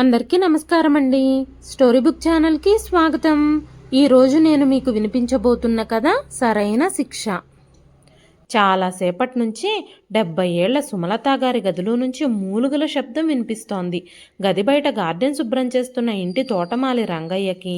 అందరికీ నమస్కారం అండి స్టోరీ బుక్ ఛానల్కి స్వాగతం. ఈరోజు నేను మీకు వినిపించబోతున్న కథ సరైన శిక్ష. చాలాసేపటి నుంచి డెబ్బై ఏళ్ళ సుమలత గారి గదిలో నుంచి మూలుగుల శబ్దం వినిపిస్తోంది. గది బయట గార్డెన్ శుభ్రం చేస్తున్న ఇంటి తోటమాలి రంగయ్యకి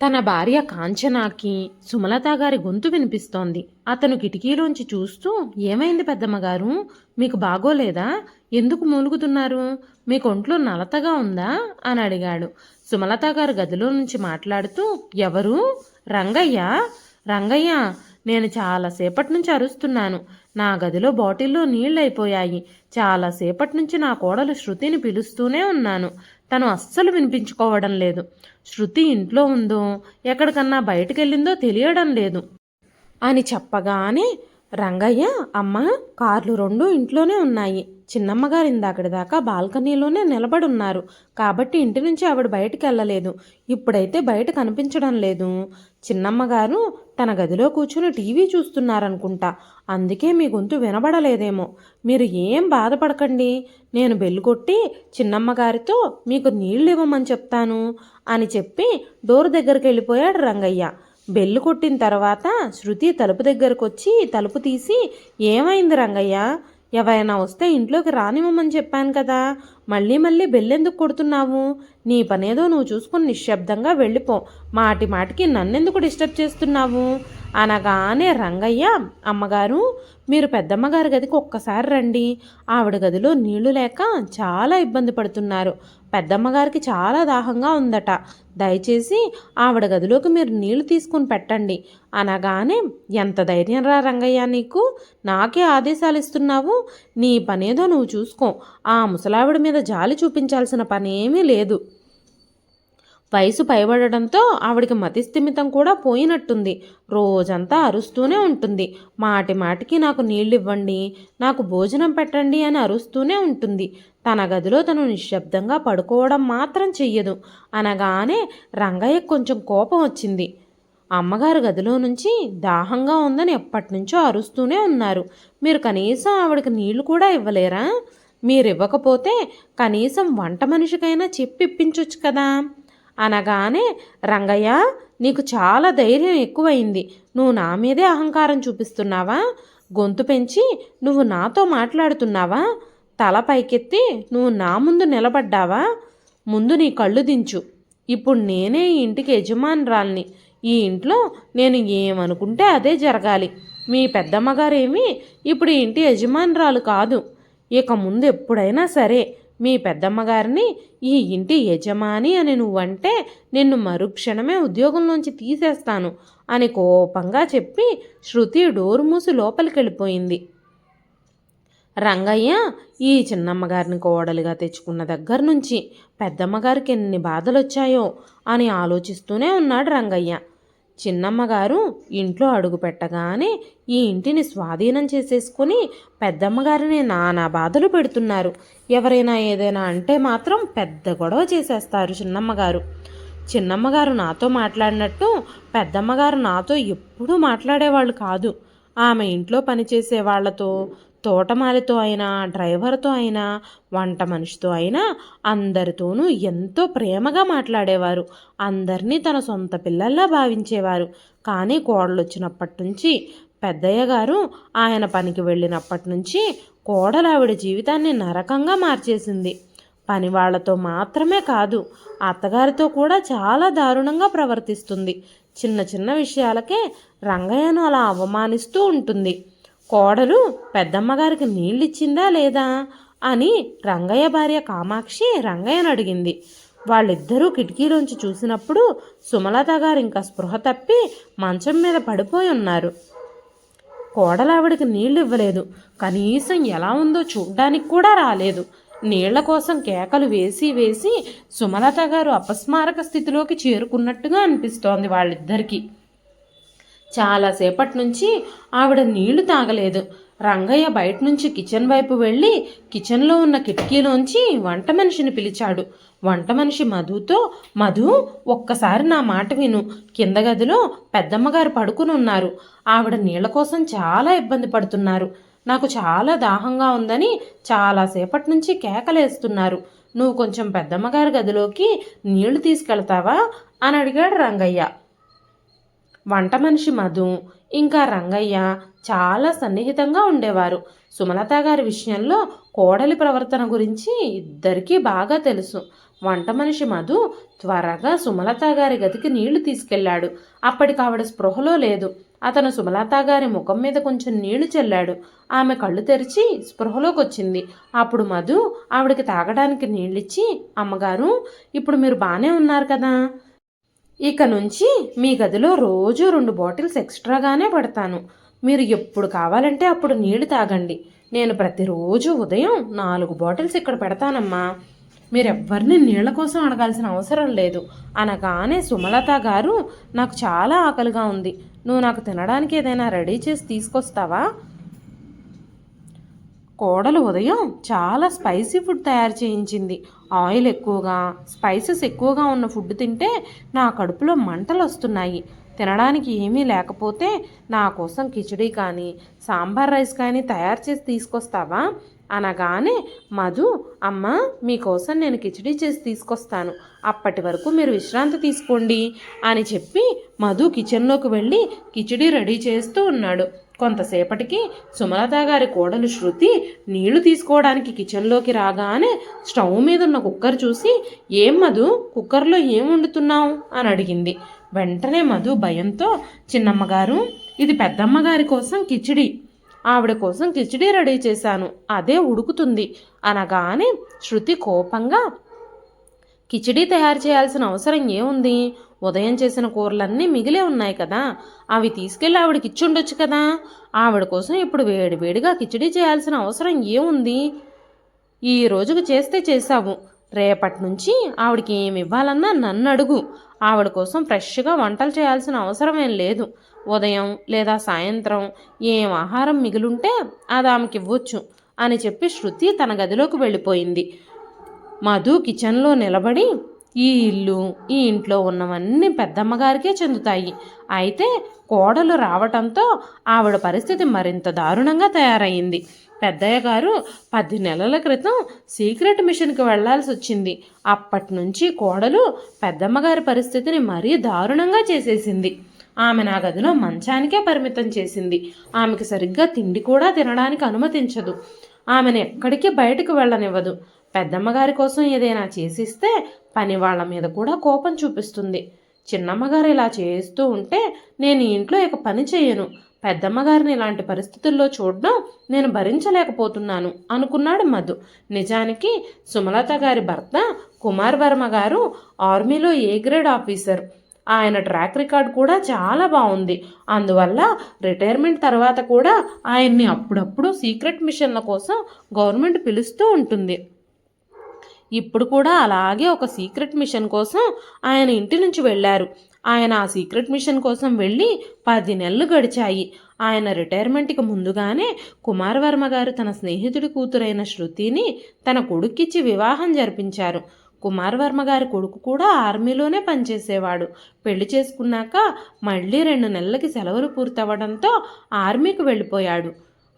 తన భార్య కాంచనాకి సుమలత గారి గొంతు వినిపిస్తోంది. అతను కిటికీలోంచి చూస్తూ ఏమైంది పెద్దమ్మగారు మీకు బాగోలేదా? ఎందుకు మూలుగుతున్నారు? మీ కొంట్లో నలతగా ఉందా? అని అడిగాడు. సుమలత గారు గదిలో నుంచి మాట్లాడుతూ ఎవరు? రంగయ్య? రంగయ్య నేను చాలాసేపటి నుంచి అరుస్తున్నాను. నా గదిలో బాటిల్లో నీళ్ళు అయిపోయాయి చాలాసేపటి నుంచి నా కోడలు శృతిని పిలుస్తూనే ఉన్నాను. తను అస్సలు వినిపించుకోవడం లేదు. శృతి ఇంట్లో ఉందో ఎక్కడికన్నా బయటకెళ్ళిందో తెలియడం లేదు. అని చెప్పగానే రంగయ్య అమ్మ కార్లు రెండు ఇంట్లోనే ఉన్నాయి. చిన్నమ్మగారు ఇందాకటి దాకా బాల్కనీలోనే నిలబడున్నారు. కాబట్టి ఇంటి నుంచి ఆవిడ బయటికి వెళ్ళలేదు. ఇప్పుడైతే బయట కనిపించడం లేదు. చిన్నమ్మగారు తన గదిలో కూర్చుని టీవీ చూస్తున్నారనుకుంటా. అందుకే మీ గొంతు వినబడలేదేమో. మీరు ఏం బాధపడకండి. నేను బెల్లు కొట్టి చిన్నమ్మగారితో మీకు నీళ్ళు ఇవ్వమని చెప్తాను అని చెప్పి డోర్ దగ్గరికి వెళ్ళిపోయాడు రంగయ్య. బెల్లు కొట్టిన తర్వాత శృతి తలుపు దగ్గరకు వచ్చి తలుపు తీసి ఏమైంది రంగయ్య? ఎవరైనా వస్తే ఇంట్లోకి రానివ్వమని చెప్పాను కదా. మళ్ళీ మళ్ళీ బెల్లెందుకు కొడుతున్నావు? నీ పనేదో నువ్వు చూసుకుని నిశ్శబ్దంగా వెళ్ళిపో. మాటి మాటికి నన్నెందుకు డిస్టర్బ్ చేస్తున్నావు? అనగానే రంగయ్య అమ్మగారు మీరు పెద్దమ్మగారి గదికి ఒక్కసారి రండి. ఆవిడ గదిలో నీళ్ళు లేక చాలా ఇబ్బంది పడుతున్నారు. పెద్దమ్మగారికి చాలా దాహంగా ఉందట. దయచేసి ఆవిడ గదిలోకి మీరు నీళ్ళు తీసుకుని పెట్టండి. అనగానే ఎంత ధైర్యం రా రంగయ్య నీకు. నాకే ఆదేశాలు ఇస్తున్నావు. నీ పనేదో నువ్వు చూసుకో. ఆ ముసలావిడ మీద జాలి చూపించాల్సిన పనేమీ లేదు. వయసు పైబడడంతో ఆవిడికి మతిస్థిమితం కూడా పోయినట్టుంది. రోజంతా అరుస్తూనే ఉంటుంది. మాటి మాటికి నాకు నీళ్ళు ఇవ్వండి నాకు భోజనం పెట్టండి అని అరుస్తూనే ఉంటుంది. తన గదిలో తను నిశ్శబ్దంగా పడుకోవడం మాత్రం చెయ్యదు. అనగానే రంగయ్య కొంచెం కోపం వచ్చింది. అమ్మగారు గదిలో నుంచి దాహంగా ఉందని ఎప్పటి నుంచో అరుస్తూనే ఉన్నారు. మీరు కనీసం ఆవిడకి నీళ్ళు కూడా ఇవ్వలేరా? మీరివ్వకపోతే కనీసం వంట మనిషికైనా చెప్పిప్పించొచ్చు కదా. అనగానే రంగయ్య నీకు చాలా ధైర్యం ఎక్కువైంది. నువ్వు నా మీదే అహంకారం చూపిస్తున్నావా? గొంతు పెంచి నువ్వు నాతో మాట్లాడుతున్నావా? తల పైకెత్తి నువ్వు నా ముందు నిలబడ్డావా? ముందు నీ కళ్ళు దించు. ఇప్పుడు నేనే ఈ ఇంటికి యజమానురాల్ని. ఈ ఇంట్లో నేను ఏమనుకుంటే అదే జరగాలి. మీ పెద్దమ్మగారేమి ఇప్పుడు ఈ ఇంటి యజమానురాలు కాదు. ఇక ముందు ఎప్పుడైనా సరే మీ పెద్దమ్మగారిని ఈ ఇంటి యజమాని అని నువ్వంటే నిన్ను మరుక్షణమే ఉద్యోగంలోంచి తీసేస్తాను అని కోపంగా చెప్పి శృతి డోరు మూసి లోపలికి వెళ్ళిపోయింది రంగయ్య ఈ చిన్నమ్మగారిని కోడలుగా తెచ్చుకున్న దగ్గర నుంచి పెద్దమ్మగారికి ఎన్ని బాధలు వచ్చాయో అని ఆలోచిస్తూనే ఉన్నాడు రంగయ్య. చిన్నమ్మగారు ఇంట్లో అడుగు పెట్టగానే ఈ ఇంటిని స్వాధీనం చేసేసుకుని పెద్దమ్మగారిని నానా బాధలు పెడుతున్నారు. ఎవరైనా ఏదైనా అంటే మాత్రం పెద్ద గొడవ చేసేస్తారు చిన్నమ్మగారు. చిన్నమ్మగారు నాతో మాట్లాడినట్టు పెద్దమ్మగారు నాతో ఎప్పుడూ మాట్లాడేవాళ్ళు కాదు. ఆమె ఇంట్లో పనిచేసే వాళ్ళతో తోటమాలితో అయినా డ్రైవర్తో అయినా వంట మనిషితో అయినా అందరితోనూ ఎంతో ప్రేమగా మాట్లాడేవారు. అందరినీ తన సొంత పిల్లల్లా భావించేవారు. కానీ కోడలు వచ్చినప్పటి నుంచి పెద్దయ్య గారు ఆయన పనికి వెళ్ళినప్పటి నుంచి కోడలావిడ జీవితాన్ని నరకంగా మార్చేసింది. పని వాళ్ళతో మాత్రమే కాదు అత్తగారితో కూడా చాలా దారుణంగా ప్రవర్తిస్తుంది. చిన్న చిన్న విషయాలకే రంగయ్యను అలా అవమానిస్తూ ఉంటుంది. కోడలు పెద్దమ్మగారికి నీళ్ళిచ్చిందా లేదా అని రంగయ్య భార్య కామాక్షి రంగయ్యను అడిగింది. వాళ్ళిద్దరూ కిటికీలోంచి చూసినప్పుడు సుమలత గారు ఇంకా స్పృహ తప్పి మంచం మీద పడిపోయి ఉన్నారు. కోడలావిడికి నీళ్ళు ఇవ్వలేదు కనీసం ఎలా ఉందో చూడ్డానికి కూడా రాలేదు. నీళ్ళ కోసం కేకలు వేసి వేసి సుమలత గారు అపస్మారక స్థితిలోకి చేరుకున్నట్టుగా అనిపిస్తోంది వాళ్ళిద్దరికీ. చాలాసేపటి నుంచి ఆవిడ నీళ్ళు తాగలేదు. రంగయ్య బయట నుంచి కిచెన్ వైపు వెళ్ళి కిచెన్లో ఉన్న కిటికీలోంచి వంట మనిషిని పిలిచాడు. వంట మనిషి మధుతో మధు ఒక్కసారి నా మాట విను. కింద గదిలో పెద్దమ్మగారు పడుకుని ఉన్నారు. ఆవిడ నీళ్ళ కోసం చాలా ఇబ్బంది పడుతున్నారు. నాకు చాలా దాహంగా ఉందని చాలాసేపటి నుంచి కేకలేస్తున్నారు. నువ్వు కొంచెం పెద్దమ్మగారి గదిలోకి నీళ్ళు తీసుకెళ్తావా? అని అడిగాడు రంగయ్య. వంట మనిషి మధు ఇంకా రంగయ్య చాలా సన్నిహితంగా ఉండేవారు. సుమలత గారి విషయంలో కోడలి ప్రవర్తన గురించి ఇద్దరికీ బాగా తెలుసు. వంట మనిషి మధు త్వరగా సుమలత గారి గదికి నీళ్ళు తీసుకెళ్ళాడు అప్పటికి ఆవిడ స్పృహలో లేదు. అతను సుమలత గారి ముఖం మీద కొంచెం నీళ్ళు చల్లాడు. ఆమె కళ్ళు తెరిచి స్పృహలోకి వచ్చింది అప్పుడు మధు ఆవిడకి తాగడానికి నీళ్ళిచ్చి అమ్మగారు ఇప్పుడు మీరు బాగానే ఉన్నారు కదా? ఇక నుంచి మీ గదిలో రోజు రెండు బాటిల్స్ ఎక్స్ట్రాగానే పడతాను. మీరు ఎప్పుడు కావాలంటే అప్పుడు నీళ్ళు తాగండి. నేను ప్రతిరోజు ఉదయం నాలుగు బాటిల్స్ ఇక్కడ పెడతానమ్మా. మీరెవ్వరిని నీళ్ళ కోసం అడగాల్సిన అవసరం లేదు. అనగానే సుమలత గారు నాకు చాలా ఆకలిగా ఉంది. నువ్వు నాకు తినడానికి ఏదైనా రెడీ చేసి తీసుకొస్తావా? కోడలు ఉదయం చాలా స్పైసీ ఫుడ్ తయారు చేయించింది. ఆయిల్ ఎక్కువగా స్పైసెస్ ఎక్కువగా ఉన్న ఫుడ్ తింటే నా కడుపులో మంటలు వస్తున్నాయి తినడానికి ఏమీ లేకపోతే నా కోసం కిచడీ కానీ సాంబార్ రైస్ కానీ తయారు చేసి తీసుకొస్తావా? అనగానే మధు అమ్మ మీకోసం నేను కిచడీ చేసి తీసుకొస్తాను. అప్పటి వరకు మీరు విశ్రాంతి తీసుకోండి అని చెప్పి మధు కిచెన్లోకి వెళ్ళి కిచడీ రెడీ చేస్తూ ఉన్నాడు. కొంతసేపటికి సుమలత గారి కోడలు శృతి నీళ్ళు తీసుకోవడానికి కిచెన్లోకి రాగానే స్టవ్ మీద ఉన్న కుక్కర్ చూసి ఏం మధు కుక్కర్లో ఏం వండుతున్నావు? అని అడిగింది. వెంటనే మధు భయంతో చిన్నమ్మగారు ఇది పెద్దమ్మగారి కోసం కిచిడి. ఆవిడ కోసం కిచిడి రెడీ చేశాను. అదే ఉడుకుతుంది. అనగానే శృతి కోపంగా కిచిడి తయారు చేయాల్సిన అవసరం ఏముంది? ఉదయం చేసిన కూరలన్నీ మిగిలే ఉన్నాయి కదా. అవి తీసుకెళ్ళి ఆవిడకి ఇచ్చుండొచ్చు కదా. ఆవిడ కోసం ఇప్పుడు వేడి వేడిగా చేయాల్సిన అవసరం ఏముంది? ఈ రోజుకు చేస్తే చేశావు. రేపటి నుంచి ఆవిడకి ఏమి ఇవ్వాలన్నా నన్ను అడుగు. ఆవిడ కోసం ఫ్రెష్గా వంటలు చేయాల్సిన అవసరం ఏం లేదు. ఉదయం లేదా సాయంత్రం ఏం ఆహారం మిగిలుంటే అది ఆమెకి ఇవ్వచ్చు అని చెప్పి శృతి తన గదిలోకి వెళ్ళిపోయింది. మధు కిచెన్లో నిలబడి ఈ ఇల్లు ఈ ఇంట్లో ఉన్నవన్నీ పెద్దమ్మగారికే చెందుతాయి. అయితే కోడలు రావటంతో ఆవిడ పరిస్థితి మరింత దారుణంగా తయారైంది. పెద్దయ్య గారు పది నెలల క్రితం సీక్రెట్ మిషన్కి వెళ్ళాల్సి వచ్చింది. అప్పటి నుంచి కోడలు పెద్దమ్మగారి పరిస్థితిని మరీ దారుణంగా చేసేసింది. ఆమె నా గదిలో మంచానికే పరిమితం చేసింది. ఆమెకు సరిగ్గా తిండి కూడా తినడానికి అనుమతించదు. ఆమెను ఎక్కడికి బయటకు వెళ్ళనివ్వదు. పెద్దమ్మగారి కోసం ఏదైనా చేసిస్తే పని వాళ్ళ మీద కూడా కోపం చూపిస్తుంది. చిన్నమ్మగారు ఇలా చేస్తూ ఉంటే నేను ఇంట్లో ఇక పని చేయను. పెద్దమ్మగారిని ఇలాంటి పరిస్థితుల్లో చూడడం నేను భరించలేకపోతున్నాను అనుకున్నాడు మధు. నిజానికి సుమలత గారి భర్త కుమార్ వర్మ గారు ఆర్మీలో ఏ గ్రేడ్ ఆఫీసర్? ఆయన ట్రాక్ రికార్డ్ కూడా చాలా బాగుంది. అందువల్ల రిటైర్మెంట్ తర్వాత కూడా ఆయన్ని అప్పుడప్పుడు సీక్రెట్ మిషన్ల కోసం గవర్నమెంట్ పిలుస్తూ ఉంటుంది. ఇప్పుడు కూడా అలాగే ఒక సీక్రెట్ మిషన్ కోసం ఆయన ఇంటి నుంచి వెళ్ళారు. ఆయన ఆ సీక్రెట్ మిషన్ కోసం వెళ్ళి పది నెలలు గడిచాయి. ఆయన రిటైర్మెంట్కి ముందుగానే కుమార్వర్మ గారు తన స్నేహితుడి కూతురైన శృతిని తన కొడుక్కిచ్చి వివాహం జరిపించారు. కుమార్ వర్మ గారి కొడుకు కూడా ఆర్మీలోనే పనిచేసేవాడు. పెళ్ళి చేసుకున్నాక మళ్ళీ రెండు నెలలకి సెలవులు పూర్తవడంతో ఆర్మీకి వెళ్ళిపోయాడు.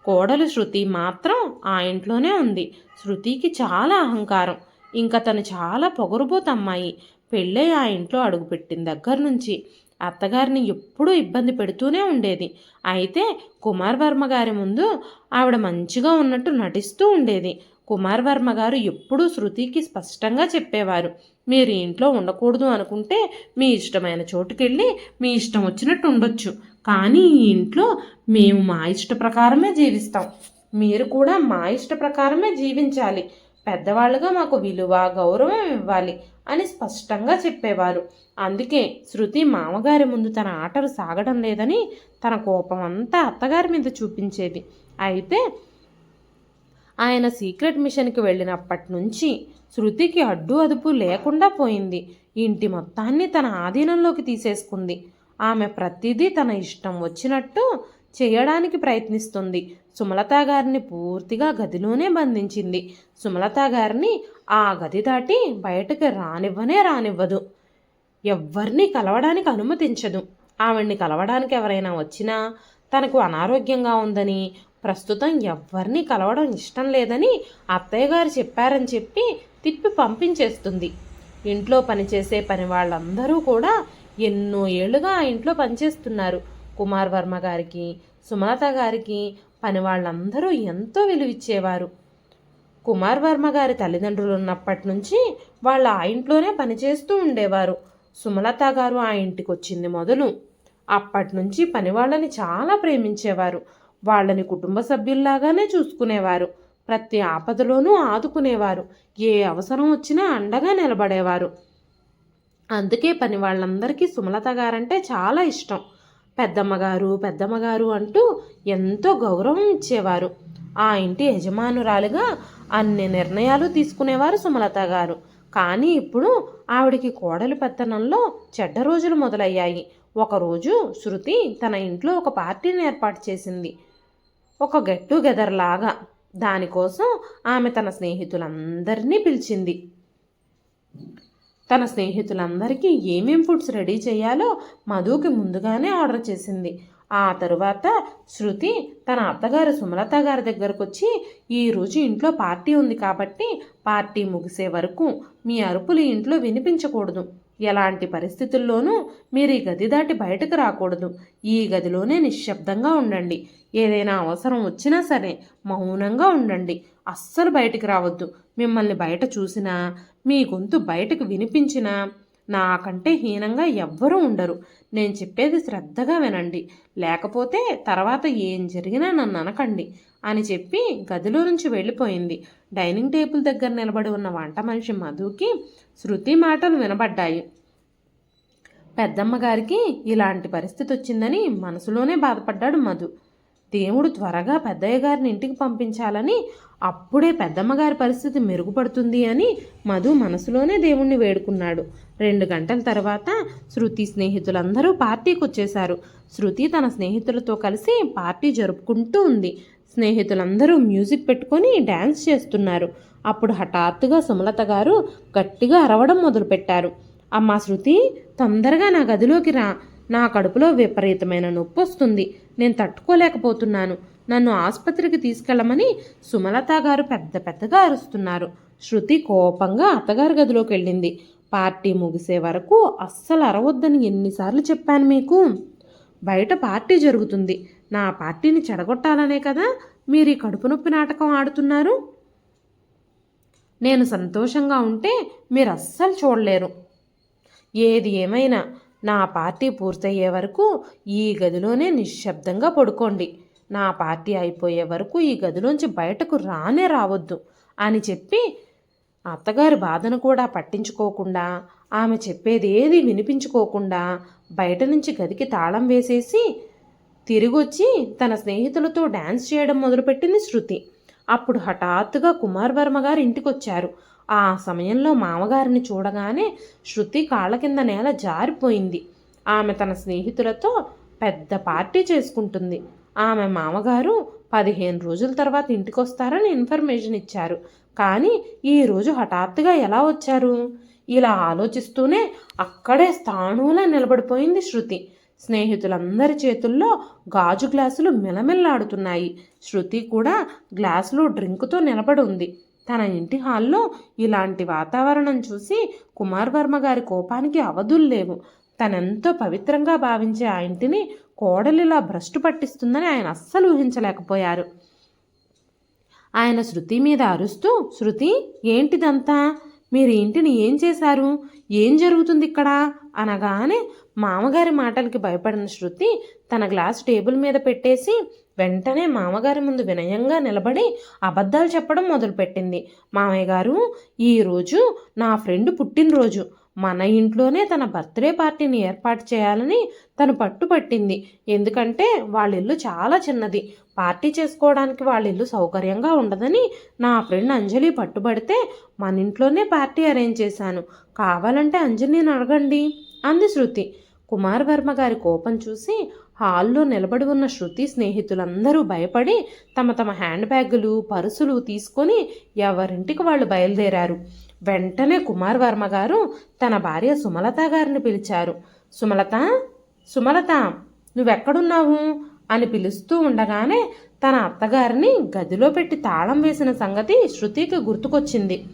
కోడలు శృతి మాత్రం ఆ ఇంట్లోనే ఉంది. శృతికి చాలా అహంకారం. ఇంకా తను చాలా పొగరుబోత అమ్మాయి. పెళ్ళై ఆ ఇంట్లో అడుగుపెట్టిన దగ్గర నుంచి అత్తగారిని ఎప్పుడూ ఇబ్బంది పెడుతూనే ఉండేది. అయితే కుమార్ వర్మ గారి ముందు ఆవిడ మంచిగా ఉన్నట్టు నటిస్తూ ఉండేది. కుమార్ వర్మ గారు ఎప్పుడూ శృతికి స్పష్టంగా చెప్పేవారు. మీరు ఇంట్లో ఉండకూడదు అనుకుంటే మీ ఇష్టమైన చోటుకెళ్ళి మీ ఇష్టం వచ్చినట్టు ఉండొచ్చు. కానీ ఈ ఇంట్లో మేము మా ఇష్ట ప్రకారమే జీవిస్తాం. మీరు కూడా మా ఇష్ట ప్రకారమే జీవించాలి. పెద్దవాళ్ళుగా మాకు విలువ గౌరవం ఇవ్వాలి అని స్పష్టంగా చెప్పేవారు. అందుకే శృతి మామగారి ముందు తన ఆటలు సాగడం లేదని తన కోపం అంతా అత్తగారి మీద చూపించేది. అయితే ఆయన సీక్రెట్ మిషన్కి వెళ్ళినప్పటి నుంచి శృతికి అడ్డు అదుపు లేకుండా పోయింది. ఇంటి మొత్తాన్ని తన ఆధీనంలోకి తీసేసుకుంది. ఆమె ప్రతిదీ తన ఇష్టం వచ్చినట్టు చేయడానికి ప్రయత్నిస్తుంది. సుమలత గారిని పూర్తిగా గదిలోనే బంధించింది. సుమలత గారిని ఆ గది దాటి బయటకు రానివ్వనే రానివ్వదు. ఎవ్వరిని కలవడానికి అనుమతించదు. ఆవిడ్ని కలవడానికి ఎవరైనా వచ్చినా తనకు అనారోగ్యంగా ఉందని ప్రస్తుతం ఎవ్వరినీ కలవడం ఇష్టం లేదని అత్తయ్య గారు చెప్పారని చెప్పి తిప్పి పంపించేస్తుంది. ఇంట్లో పనిచేసే పని వాళ్ళందరూ కూడా ఎన్నో ఏళ్ళుగా ఆ ఇంట్లో పనిచేస్తున్నారు. కుమార్ వర్మ గారికి సుమలత గారికి పని వాళ్ళందరూ ఎంతో విలువిచ్చేవారు. కుమార్ వర్మ గారి తల్లిదండ్రులు ఉన్నప్పటి నుంచి వాళ్ళ ఆ ఇంట్లోనే పనిచేస్తూ ఉండేవారు. సుమలత గారు ఆ ఇంటికి వచ్చింది మొదలు. అప్పటి నుంచి పని వాళ్ళని చాలా ప్రేమించేవారు. వాళ్ళని కుటుంబ సభ్యుల్లాగానే చూసుకునేవారు. ప్రతి ఆపదలోనూ ఆదుకునేవారు. ఏ అవసరం వచ్చినా అండగా నిలబడేవారు. అందుకే పని వాళ్ళందరికీ సుమలత గారంటే చాలా ఇష్టం. పెద్దమ్మగారు పెద్దమ్మగారు అంటూ ఎంతో గౌరవం ఇచ్చేవారు. ఆ ఇంటి యజమానురాలుగా అన్ని నిర్ణయాలు తీసుకునేవారు సుమలత గారు. కానీ ఇప్పుడు ఆవిడికి కోడలి పెత్తనంలో చెడ్డ రోజులు మొదలయ్యాయి. ఒకరోజు శృతి తన ఇంట్లో ఒక పార్టీని ఏర్పాటు చేసింది. ఒక గెట్ టుగెదర్ లాగా. దానికోసం ఆమె తన స్నేహితులందరినీ పిలిచింది. తన స్నేహితులందరికీ ఏమేం ఫుడ్స్ రెడీ చేయాలో మధుకి ముందుగానే ఆర్డర్ చేసింది. ఆ తరువాత శృతి తన అత్తగారు సుమలత గారి దగ్గరకు వచ్చి ఈరోజు ఇంట్లో పార్టీ ఉంది కాబట్టి పార్టీ ముగిసే వరకు మీ అరుపులు ఇంట్లో వినిపించకూడదు. ఎలాంటి పరిస్థితుల్లోనూ మీరు ఈ గది దాటి బయటకు రాకూడదు. ఈ గదిలోనే నిశ్శబ్దంగా ఉండండి. ఏదైనా అవసరం వచ్చినా సరే మౌనంగా ఉండండి. అస్సలు బయటికి రావద్దు. మిమ్మల్ని బయట చూసినా మీ గొంతు బయటకు వినిపించినా నాకంటే హీనంగా ఎవ్వరూ ఉండరు. నేను చెప్పేది శ్రద్ధగా వినండి. లేకపోతే తర్వాత ఏం జరిగినా నన్ను అనకండి అని చెప్పి గదిలో నుంచి వెళ్ళిపోయింది. డైనింగ్ టేబుల్ దగ్గర నిలబడి ఉన్న వంట మనిషి మధుకి శృతి మాటలు వినబడ్డాయి. పెద్దమ్మగారికి ఇలాంటి పరిస్థితి వచ్చిందని మనసులోనే బాధపడ్డాడు మధు. దేవుడు త్వరగా పెద్దయ్య గారిని ఇంటికి పంపించాలని అప్పుడే పెద్దమ్మగారి పరిస్థితి మెరుగుపడుతుంది అని మధు మనసులోనే దేవుణ్ణి వేడుకున్నాడు. రెండు గంటల తర్వాత శృతి స్నేహితులందరూ పార్టీకి వచ్చేశారు. శృతి తన స్నేహితులతో కలిసి పార్టీ జరుపుకుంటూ ఉంది. స్నేహితులందరూ మ్యూజిక్ పెట్టుకొని డ్యాన్స్ చేస్తున్నారు. అప్పుడు హఠాత్తుగా సుమలత గారు గట్టిగా అరవడం మొదలుపెట్టారు. అమ్మా శృతి తొందరగా నా గదిలోకి రా. నా కడుపులో విపరీతమైన నొప్పి వస్తుంది. నేను తట్టుకోలేకపోతున్నాను. నన్ను ఆసుపత్రికి తీసుకెళ్ళమని సుమలత గారు పెద్ద పెద్దగా అరుస్తున్నారు. శృతి కోపంగా అత్తగారి గదిలోకి వెళ్ళింది. పార్టీ ముగిసే వరకు అస్సలు అరవద్దని ఎన్నిసార్లు చెప్పాను మీకు? బయట పార్టీ జరుగుతుంది. నా పార్టీని చెడగొట్టాలనే కదా మీరు ఈ కడుపు నొప్పి నాటకం ఆడుతున్నారు? నేను సంతోషంగా ఉంటే మీరు అస్సలు చూడలేరు. ఏది ఏమైనా నా పార్టీ పూర్తయ్యే వరకు ఈ గదిలోనే నిశ్శబ్దంగా పడుకోండి. నా పార్టీ అయిపోయే వరకు ఈ గదిలోంచి బయటకు రానే రావద్దు అని చెప్పి అత్తగారి బాధను కూడా పట్టించుకోకుండా ఆమె చెప్పేది ఏది వినిపించుకోకుండా బయట నుంచి గదికి తాళం వేసేసి తిరిగొచ్చి తన స్నేహితులతో డ్యాన్స్ చేయడం మొదలుపెట్టింది శృతి. అప్పుడు హఠాత్తుగా కుమార్ వర్మ గారు ఇంటికొచ్చారు. ఆ సమయంలో మామగారిని చూడగానే శృతి కాళ్ళ కింద నేల జారిపోయింది. ఆమె తన స్నేహితులతో పెద్ద పార్టీ చేసుకుంటుంది. ఆమె మామగారు పదిహేను రోజుల తర్వాత ఇంటికి వస్తారని ఇన్ఫర్మేషన్ ఇచ్చారు. కానీ ఈరోజు హఠాత్తుగా ఎలా వచ్చారు? ఇలా ఆలోచిస్తూనే అక్కడే స్థాణువులా నిలబడిపోయింది శృతి. స్నేహితులందరి చేతుల్లో గాజు గ్లాసులు మిలమిల్లాడుతున్నాయి. శృతి కూడా గ్లాసులో డ్రింకుతో నిలబడి ఉంది. తన ఇంటి హాల్లో ఇలాంటి వాతావరణం చూసి కుమార్ వర్మ గారి కోపానికి అవధులు లేవు. తనెంతో పవిత్రంగా భావించే ఆ ఇంటిని కోడలిలా భ్రష్టు పట్టిస్తుందని ఆయన అస్సలు ఊహించలేకపోయారు. ఆయన శృతి మీద అరుస్తూ శృతి ఏంటిదంతా? మీరు ఇంటిని ఏం చేశారు? ఏం జరుగుతుంది ఇక్కడ? అనగానే మామగారి మాటలకి భయపడిన శృతి తన గ్లాస్ టేబుల్ మీద పెట్టేసి వెంటనే మామగారి ముందు వినయంగా నిలబడి అబద్ధాలు చెప్పడం మొదలుపెట్టింది. మామయ్య గారు ఈరోజు నా ఫ్రెండ్ పుట్టినరోజు. మన ఇంట్లోనే తన బర్త్డే పార్టీని ఏర్పాటు చేయాలని తను పట్టుపట్టింది. ఎందుకంటే వాళ్ళ ఇల్లు చాలా చిన్నది. పార్టీ చేసుకోవడానికి వాళ్ళ ఇల్లు సౌకర్యంగా ఉండదని నా ఫ్రెండ్ అంజలి పట్టుబడితే మన ఇంట్లోనే పార్టీ అరేంజ్ చేశాను. కావాలంటే అంజలిని అడగండి అంది శృతి. కుమార్ వర్మ గారి కోపం చూసి హాల్లో నిలబడి ఉన్న శృతి స్నేహితులందరూ భయపడి తమ తమ హ్యాండ్ బ్యాగులు పరుసులు తీసుకొని ఎవరింటికి వాళ్ళు బయలుదేరారు. వెంటనే కుమార్ వర్మ గారు తన భార్య సుమలత గారిని పిలిచారు. సుమలత సుమలత నువ్వెక్కడున్నావు? అని పిలుస్తూ ఉండగానే తన అత్తగారిని గదిలో పెట్టి తాళం వేసిన సంగతి శృతికి గుర్తుకొచ్చింది.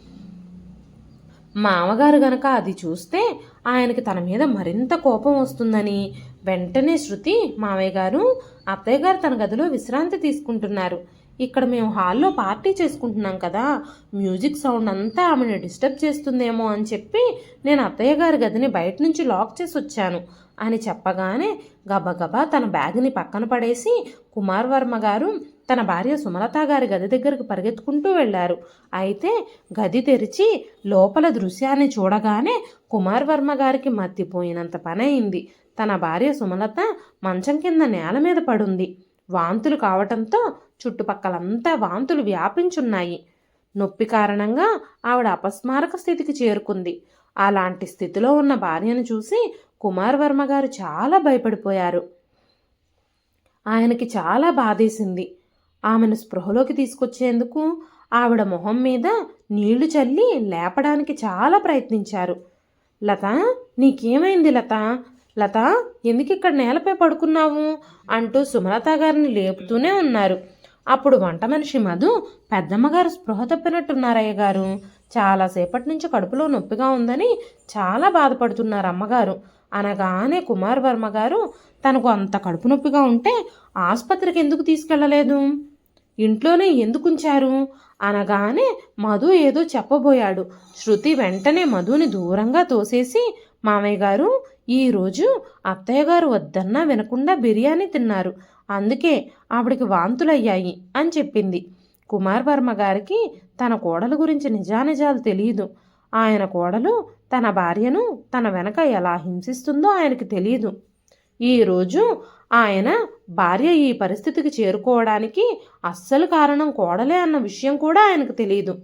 మామగారు గనక అది చూస్తే ఆయనకి తన మీద మరింత కోపం వస్తుందని వెంటనే శృతి మావయ్య గారు అత్తయ్య గారు తన గదిలో విశ్రాంతి తీసుకుంటున్నారు. ఇక్కడ మేము హాల్లో పార్టీ చేసుకుంటున్నాం కదా మ్యూజిక్ సౌండ్ అంతా ఆమెను డిస్టర్బ్ చేస్తుందేమో అని చెప్పి నేను అత్తయ్య గారి గదిని బయట నుంచి లాక్ చేసి వచ్చాను. అని చెప్పగానే గబగబా తన బ్యాగ్ని పక్కన పడేసి కుమార్ వర్మ గారు తన భార్య సుమలత గారి గది దగ్గరకు పరిగెత్తుకుంటూ వెళ్ళారు. అయితే గది తెరిచి లోపల దృశ్యాన్ని చూడగానే కుమార్ వర్మ గారికి మత్తిపోయినంత పని అయింది తన భార్య సుమలత మంచం కింద నేల మీద పడుంది. వాంతులు కావటంతో చుట్టుపక్కలంతా వాంతులు వ్యాపించున్నాయి. నొప్పి కారణంగా ఆవిడ అపస్మారక స్థితికి చేరుకుంది. అలాంటి స్థితిలో ఉన్న భార్యను చూసి కుమార్ వర్మ గారు చాలా భయపడిపోయారు. ఆయనకి చాలా బాధేసింది. ఆమెను స్పృహలోకి తీసుకొచ్చేందుకు ఆవిడ మొహం మీద నీళ్ళు చల్లి లేపడానికి చాలా ప్రయత్నించారు. లత నీకేమైంది లత? లత ఎందుకు ఇక్కడ నేలపై పడుకున్నావు? అంటూ సుమలత గారిని లేపుతూనే ఉన్నారు. అప్పుడు వంట మనిషి మధు పెద్దమ్మగారు స్పృహ తప్పినట్టున్నారయ్య గారు. చాలాసేపటి నుంచి కడుపులో నొప్పిగా ఉందని చాలా బాధపడుతున్నారు అమ్మగారు. అనగానే కుమార్ వర్మ గారు తనకు అంత కడుపు నొప్పిగా ఉంటే ఆసుపత్రికి ఎందుకు తీసుకెళ్ళలేదు ఇంట్లోనే ఎందుకు ఉంచారు? అనగానే మధు ఏదో చెప్పబోయాడు. శృతి వెంటనే మధుని దూరంగా తోసేసి మామయ్య గారు ఈరోజు అత్తయ్య గారు వద్దన్నా వినకుండా బిర్యానీ తిన్నారు. అందుకే ఆవిడికి వాంతులయ్యాయి అని చెప్పింది. కుమార్ వర్మ గారికి తన కోడలు గురించి నిజానిజాలు తెలియదు ఆయన కోడలు తన భార్యను తన వెనక ఎలా హింసిస్తుందో ఆయనకి తెలియదు ఈరోజు ఆయన భార్య ఈ పరిస్థితికి చేరుకోవడానికి అస్సలు కారణం కోడలే అన్న విషయం కూడా ఆయనకు తెలియదు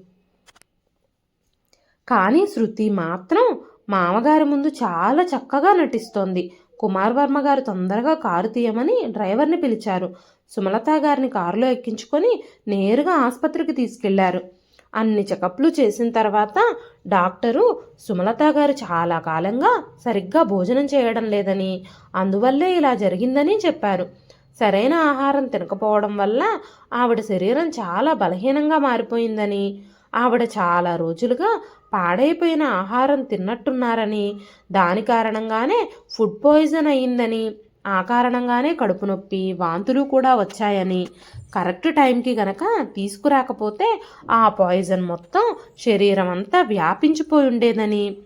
కానీ శృతి మాత్రం మామగారి ముందు చాలా చక్కగా నటిస్తోంది. కుమార్ వర్మ గారు తొందరగా కారు తీయమని డ్రైవర్ని పిలిచారు. సుమలత గారిని కారులో ఎక్కించుకొని నేరుగా ఆసుపత్రికి తీసుకెళ్ళారు. అన్ని చెకప్లు చేసిన తర్వాత డాక్టరు సుమలత గారు చాలా కాలంగా సరిగ్గా భోజనం చేయడం లేదని అందువల్లే ఇలా జరిగిందని చెప్పారు. సరైన ఆహారం తినకపోవడం వల్ల ఆవిడ శరీరం చాలా బలహీనంగా మారిపోయిందని ఆవిడ చాలా రోజులుగా పాడైపోయిన ఆహారం తిన్నట్టున్నారని దాని కారణంగానే ఫుడ్ పాయిజన్ అయిందని ఆ కారణంగానే కడుపు నొప్పి వాంతులు కూడా వచ్చాయని. కరెక్ట్ టైంకి గనక తీసుకురాకపోతే ఆ పాయిజన్ మొత్తం శరీరం అంతా వ్యాపించిపోయి ఉండేదని.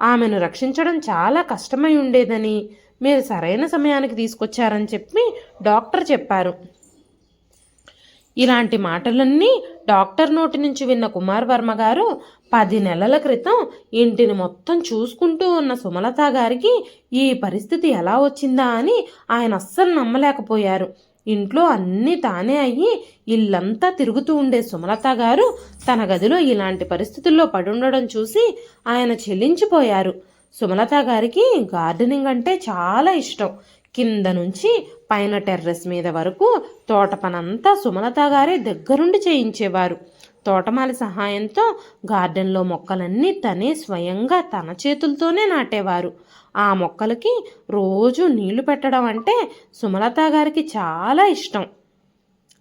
ఆమెను రక్షించడం చాలా కష్టమై ఉండేదని. మీరు సరైన సమయానికి తీసుకొచ్చారని చెప్పి డాక్టర్ చెప్పారు. ఇలాంటి మాటలన్నీ డాక్టర్ నోటి నుంచి విన్న కుమార్ వర్మ గారు పది నెలల క్రితం ఇంటిని మొత్తం చూసుకుంటూ ఉన్న సుమలత గారికి ఈ పరిస్థితి ఎలా వచ్చిందా అని ఆయన అస్సలు నమ్మలేకపోయారు. ఇంట్లో అన్నీ తానే అయ్యి ఇల్లంతా తిరుగుతూ ఉండే సుమలత గారు తన గదిలో ఇలాంటి పరిస్థితుల్లో పడుండడం చూసి ఆయన చెల్లించిపోయారు. సుమలత గారికి గార్డెనింగ్ అంటే చాలా ఇష్టం. కింద నుంచి పైన టెర్రస్ మీద వరకు తోట పనంతా సుమలత గారే దగ్గరుండి చేయించేవారు. తోటమాలి సహాయంతో గార్డెన్లో మొక్కలన్నీ తనే స్వయంగా తన చేతులతోనే నాటేవారు. ఆ మొక్కలకి రోజు నీళ్ళు పెట్టడం అంటే సుమలత గారికి చాలా ఇష్టం.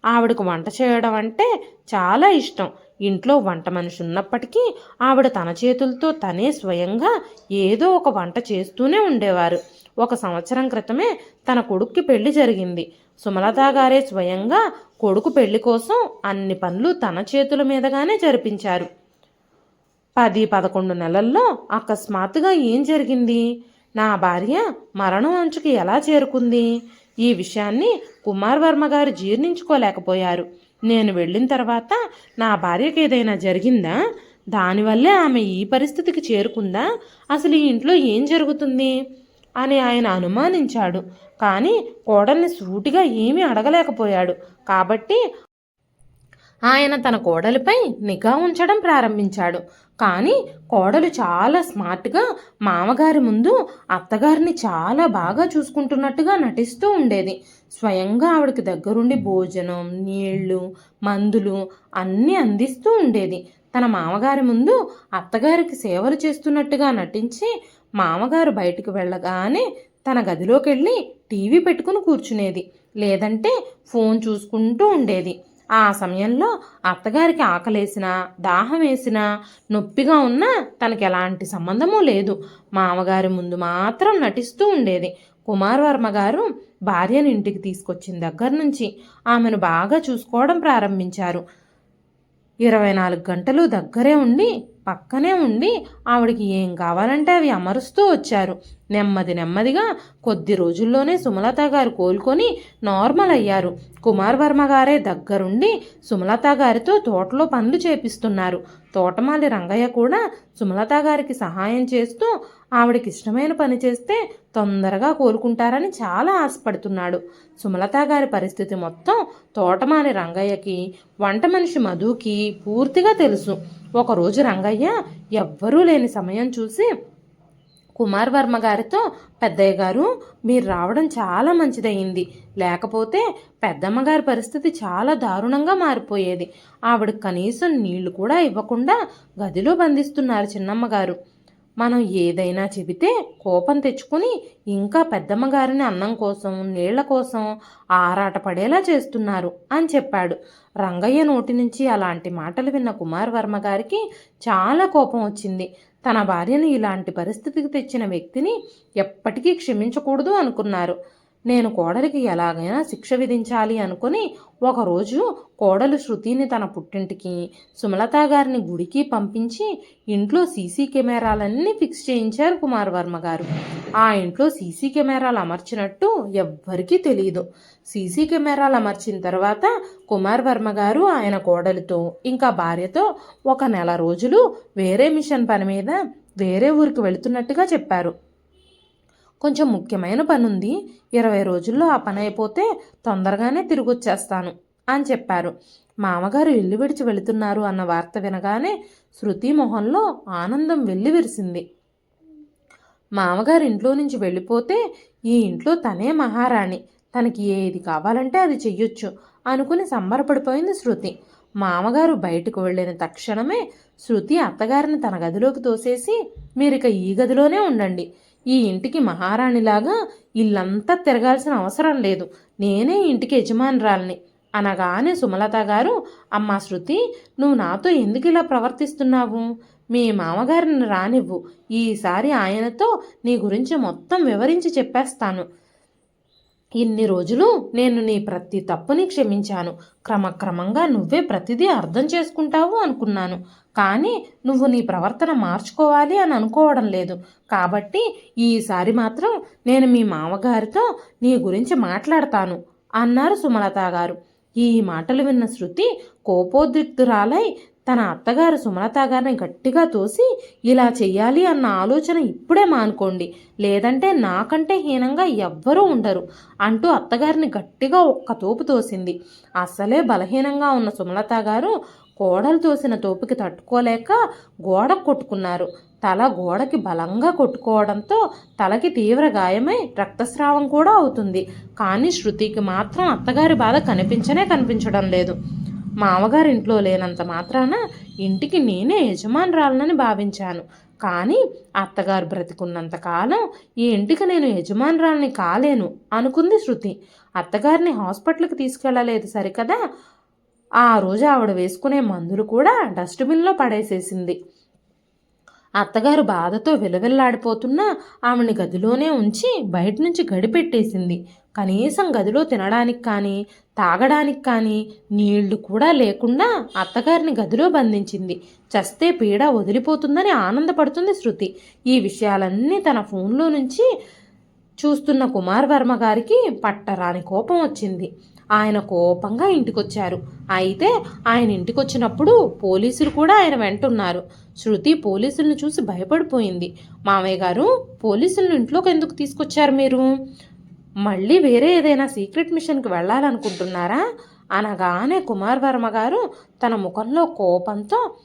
ఆవిడకు వంట చేయడం అంటే చాలా ఇష్టం. ఇంట్లో వంట మనిషి ఉన్నప్పటికీ ఆవిడ తన చేతులతో తనే స్వయంగా ఏదో ఒక వంట చేస్తూనే ఉండేవారు. ఒక సంవత్సరం క్రితమే తన కొడుక్కి పెళ్ళి జరిగింది. సుమలతా గారే స్వయంగా కొడుకు పెళ్ళి కోసం అన్ని పనులు తన చేతుల మీదగానే జరిపించారు. పది పదకొండు నెలల్లో అకస్మాత్తుగా ఏం జరిగింది? నా భార్య మరణం అంచుకి ఎలా చేరుకుంది? ఈ విషయాన్ని కుమార్ వర్మ గారు జీర్ణించుకోలేకపోయారు. నేను వెళ్ళిన తర్వాత నా భార్యకి ఏదైనా జరిగిందా? దానివల్లే ఆమె ఈ పరిస్థితికి చేరుకుందా? అసలు ఈ ఇంట్లో ఏం జరుగుతుంది? అని ఆయన అనుమానించాడు. కానీ కోడల్ని సూటిగా ఏమీ అడగలేకపోయాడు. కాబట్టి ఆయన తన కోడలిపై నిఘా ఉంచడం ప్రారంభించాడు. కానీ కోడలు చాలా స్మార్ట్గా మామగారి ముందు అత్తగారిని చాలా బాగా చూసుకుంటున్నట్టుగా నటిస్తూ ఉండేది. స్వయంగా ఆవిడకి దగ్గరుండి భోజనం నీళ్ళు మందులు అన్నీ అందిస్తూ ఉండేది. తన మామగారి ముందు అత్తగారికి సేవలు చేస్తున్నట్టుగా నటించి మామగారు బయటకు వెళ్ళగానే తన గదిలోకి వెళ్ళి టీవీ పెట్టుకుని కూర్చునేది. లేదంటే ఫోన్ చూసుకుంటూ ఉండేది. ఆ సమయంలో అత్తగారికి ఆకలేసినా దాహం వేసినా నొప్పిగా ఉన్నా తనకి ఎలాంటి సంబంధమూ లేదు. మామగారి ముందు మాత్రం నటిస్తూ ఉండేది. కుమారవర్మ గారు భార్యను ఇంటికి తీసుకొచ్చిన దగ్గర నుంచి ఆమెను బాగా చూసుకోవడం ప్రారంభించారు. ఇరవై నాలుగు గంటలు దగ్గరే ఉండి పక్కనే ఉండి ఆవిడకి ఏం కావాలంటే అవి అమరుస్తూ వచ్చారు. నెమ్మది నెమ్మదిగా కొద్ది రోజుల్లోనే సుమలత గారు కోలుకొని నార్మల్ అయ్యారు. కుమార్ వర్మ గారే దగ్గరుండి సుమలత గారితో తోటలో పనులు చేపిస్తున్నారు. తోటమాలి రంగయ్య కూడా సుమలత గారికి సహాయం చేస్తూ ఆవిడకి ఇష్టమైన పని చేస్తే తొందరగా కోలుకుంటారని చాలా ఆశపడుతున్నాడు. సుమలత గారి పరిస్థితి మొత్తం తోటమాలి రంగయ్యకి వంట మనిషి మధుకి పూర్తిగా తెలుసు. ఒకరోజు రంగయ్య ఎవ్వరూ లేని సమయం చూసి కుమార్ వర్మ గారితో పెద్దయ్య గారు మీరు రావడం చాలా మంచిదయ్యింది లేకపోతే పెద్దమ్మగారి పరిస్థితి చాలా దారుణంగా మారిపోయేది. ఆవిడ కనీసం నీళ్ళు కూడా ఇవ్వకుండా గదిలో బంధిస్తున్నారు చిన్నమ్మగారు. మనం ఏదైనా చెబితే కోపం తెచ్చుకుని ఇంకా పెద్దమ్మ గారిని అన్నం కోసం నీళ్ళ కోసం ఆరాట పడేలా చేస్తున్నారు అని చెప్పాడు. రంగయ్య నోటి నుంచి అలాంటి మాటలు విన్న కుమార్ వర్మ గారికి చాలా కోపం వచ్చింది. తన భార్యను ఇలాంటి పరిస్థితికి తెచ్చిన వ్యక్తిని ఎప్పటికీ క్షమించకూడదు అనుకున్నారు. నేను కోడలికి ఎలాగైనా శిక్ష విధించాలి అనుకుని ఒకరోజు కోడలు శృతిని తన పుట్టింటికి సుమలత గారిని గుడికి పంపించి ఇంట్లో సీసీ కెమెరాలన్నీ ఫిక్స్ చేయించారు కుమార్ వర్మ గారు. ఆ ఇంట్లో సీసీ కెమెరాలు అమర్చినట్టు ఎవ్వరికీ తెలియదు సీసీ కెమెరాలు అమర్చిన తర్వాత కుమార్ వర్మ గారు ఆయన కోడలితో ఇంకా భార్యతో ఒక నెల రోజులు వేరే మిషన్ పని మీద వేరే ఊరికి వెళుతున్నట్టుగా చెప్పారు. కొంచెం ముఖ్యమైన పనుంది. ఇరవై రోజుల్లో ఆ పని అయిపోతే తొందరగానే తిరిగి వచ్చేస్తాను అని చెప్పారు. మామగారు ఇల్లు విడిచి వెళుతున్నారు అన్న వార్త వినగానే శృతి మొహంలో ఆనందం వెల్లివిరిసింది మామగారు ఇంట్లో నుంచి వెళ్ళిపోతే ఈ ఇంట్లో తనే మహారాణి. తనకి ఏది కావాలంటే అది చెయ్యొచ్చు అనుకుని సంబరపడిపోయింది శృతి. మామగారు బయటకు వెళ్ళిన తక్షణమే శృతి అత్తగారిని తన గదిలోకి తోసేసి మీరిక ఈ గదిలోనే ఉండండి. ఈ ఇంటికి మహారాణిలాగా ఇల్లంతా తిరగాల్సిన అవసరం లేదు. నేనే ఇంటికి యజమానురాల్ని. అనగానే సుమలత గారు అమ్మా శృతి నువ్వు నాతో ఎందుకు ఇలా ప్రవర్తిస్తున్నావు? మీ మామగారిని రానివ్వు. ఈసారి ఆయనతో నీ గురించి మొత్తం వివరించి చెప్పేస్తాను. ఇన్ని రోజులు నేను నీ ప్రతి తప్పుని క్షమించాను. క్రమక్రమంగా నువ్వే ప్రతిదీ అర్థం చేసుకుంటావు అనుకున్నాను. కానీ నువ్వు నీ ప్రవర్తన మార్చుకోవాలి అని అనుకోవడం లేదు. కాబట్టి ఈసారి మాత్రం నేను మీ మామగారితో నీ గురించి మాట్లాడతాను అన్నారు సుమలత గారు. ఈ మాటలు విన్న శృతి కోపోద్రిక్తురాలై తన అత్తగారు సుమలత గారిని గట్టిగా తోసి ఇలా చెయ్యాలి అన్న ఆలోచన ఇప్పుడే మానుకోండి. లేదంటే నాకంటే హీనంగా ఎవ్వరూ ఉండరు అంటూ అత్తగారిని గట్టిగా ఒక్క తోపు తోసింది. అసలే బలహీనంగా ఉన్న సుమలత గారు కోడలు తోసిన తోపుకి తట్టుకోలేక గోడ కొట్టుకున్నారు. తల గోడకి బలంగా కొట్టుకోవడంతో తలకి తీవ్ర గాయమై రక్తస్రావం కూడా అవుతుంది. కానీ శృతికి మాత్రం అత్తగారి బాధ కనిపించనే కనిపించడం లేదు. మామగారింట్లో లేనంత మాత్రాన ఇంటికి నేనే యజమానురాలనని భావించాను. కానీ అత్తగారు బ్రతికున్నంత కాలం ఈ ఇంటికి నేను యజమానురాలని కాలేను అనుకుంది శృతి. అత్తగారిని హాస్పిటల్కి తీసుకెళ్ళలేదు సరికదా? ఆ రోజు ఆవిడ వేసుకునే మందులు కూడా డస్ట్బిన్లో పడేసేసింది. అత్తగారు బాధతో విలవిల్లాడిపోతున్నా ఆమెని గదిలోనే ఉంచి బయట నుంచి గడిపెట్టేసింది. కనీసం గదిలో తినడానికి కానీ తాగడానికి కానీ నీళ్ళు కూడా లేకుండా అత్తగారిని గదిలో బంధించింది. చస్తే పీడ వదిలిపోతుందని ఆనందపడుతుంది శృతి. ఈ విషయాలన్నీ తన ఫోన్లో నుంచి చూస్తున్న కుమార్ వర్మ గారికి పట్టరాని కోపం వచ్చింది. ఆయన కోపంగా ఇంటికొచ్చారు. అయితే ఆయన ఇంటికొచ్చినప్పుడు పోలీసులు కూడా ఆయన వెంటున్నారు. శృతి పోలీసులను చూసి భయపడిపోయింది. మామయ్య గారు పోలీసులను ఇంట్లోకి ఎందుకు తీసుకొచ్చారు మీరు? మళ్ళీ వేరే ఏదైనా సీక్రెట్ మిషన్కి వెళ్ళాలనుకుంటున్నారా? అనగానే కుమార్ వర్మ గారు తన ముఖంలో కోపంతో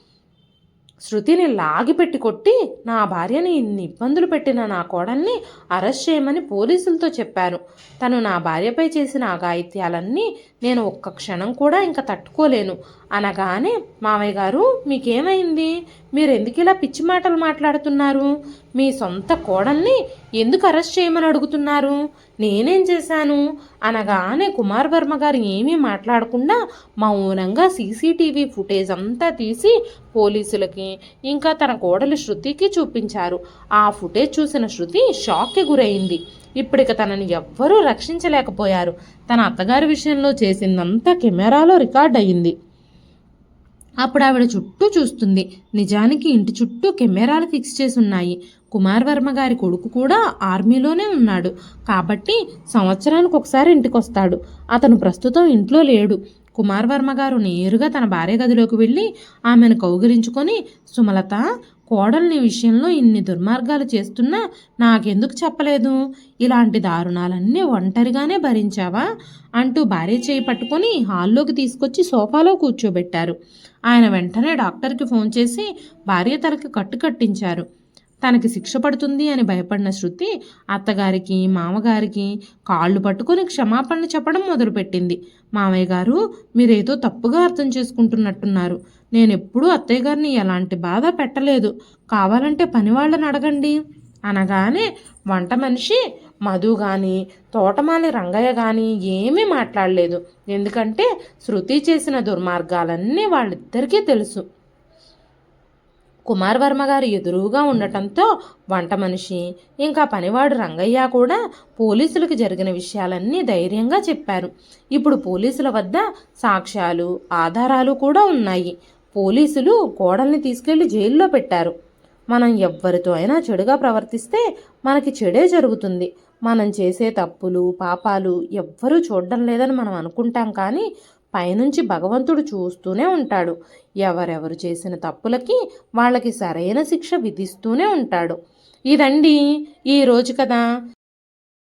శృతిని లాగిపెట్టి కొట్టి నా భార్యని ఇన్ని ఇబ్బందులు పెట్టిన నా కోడల్ని అరెస్ట్ చేయమని పోలీసులతో చెప్పారు. తను నా భార్యపై చేసిన అఘాయిత్యాలన్నీ నేను ఒక్క క్షణం కూడా ఇంకా తట్టుకోలేను. అనగానే మామయ్య గారు మీకేమైంది? మీరు ఎందుకు ఇలా పిచ్చి మాటలు మాట్లాడుతున్నారు? మీ సొంత కోడల్ని ఎందుకు అరెస్ట్ చేయమని అడుగుతున్నారు? నేనేం చేశాను? అనగానే కుమార్ వర్మ గారు ఏమీ మాట్లాడకుండా మౌనంగా సీసీటీవీ ఫుటేజ్ అంతా తీసి పోలీసులకి ఇంకా తన కోడలి శృతికి చూపించారు. ఆ ఫుటేజ్ చూసిన శృతి షాక్కి గురైంది. ఇప్పటిక తనని ఎవ్వరూ రక్షించలేకపోయారు. తన అత్తగారి విషయంలో చేసిందంతా కెమెరాలో రికార్డ్ అయ్యింది. అప్పుడు ఆవిడ చుట్టూ చూస్తుంది. నిజానికి ఇంటి చుట్టూ కెమెరాలు ఫిక్స్ చేసి ఉన్నాయి కుమార్ వర్మ గారి కొడుకు కూడా ఆర్మీలోనే ఉన్నాడు. కాబట్టి సంవత్సరానికి ఒకసారి ఇంటికి వస్తాడు అతను ప్రస్తుతం ఇంట్లో లేడు. కుమార్ వర్మ గారు నేరుగా తన భార్య గదిలోకి వెళ్ళి ఆమెను కౌగిలించుకొని సుమలత కోడల్ని విషయంలో ఇన్ని దుర్మార్గాలు చేస్తున్నా నాకెందుకు చెప్పలేదు? ఇలాంటి దారుణాలన్నీ ఒంటరిగానే భరించావా? అంటూ భార్య చేయి పట్టుకొని హాల్లోకి తీసుకొచ్చి సోఫాలో కూర్చోబెట్టారు. ఆయన వెంటనే డాక్టర్కి ఫోన్ చేసి భార్య తలకి కట్టు కట్టించారు. తనకి శిక్ష పడుతుంది అని భయపడిన శృతి అత్తగారికి మామగారికి కాళ్ళు పట్టుకొని క్షమాపణ చెప్పడం మొదలుపెట్టింది. మామయ్య గారు మీరేదో తప్పుగా అర్థం చేసుకుంటున్నట్టున్నారు. నేను ఎప్పుడూ అత్తయ్య గారిని ఎలాంటి బాధ పెట్టలేదు. కావాలంటే పని వాళ్ళని అడగండి. అనగానే వంట మనిషి మధు కానీ తోటమాలి రంగయ్య కానీ ఏమీ మాట్లాడలేదు. ఎందుకంటే శృతి చేసిన దుర్మార్గాలన్నీ వాళ్ళిద్దరికీ తెలుసు. కుమార్ వర్మ గారు ఎదురుగా ఉండటంతో వంట మనిషి ఇంకా పనివాడు రంగయ్య కూడా పోలీసులకు జరిగిన విషయాలన్నీ ధైర్యంగా చెప్పారు. ఇప్పుడు పోలీసుల వద్ద సాక్ష్యాలు ఆధారాలు కూడా ఉన్నాయి. పోలీసులు కోడల్ని తీసుకెళ్ళి జైల్లో పెట్టారు. మనం ఎవ్వరితో అయినా చెడుగా ప్రవర్తిస్తే మనకి చెడే జరుగుతుంది. మనం చేసే తప్పులు పాపాలు ఎవ్వరూ చూడడం లేదని మనం అనుకుంటాం కానీ పైనుంచి భగవంతుడు చూస్తూనే ఉంటాడు. ఎవరెవరు చేసిన తప్పులకి వాళ్ళకి సరైన శిక్ష విధిస్తూనే ఉంటాడు. ఇదండి ఈ రోజు కదా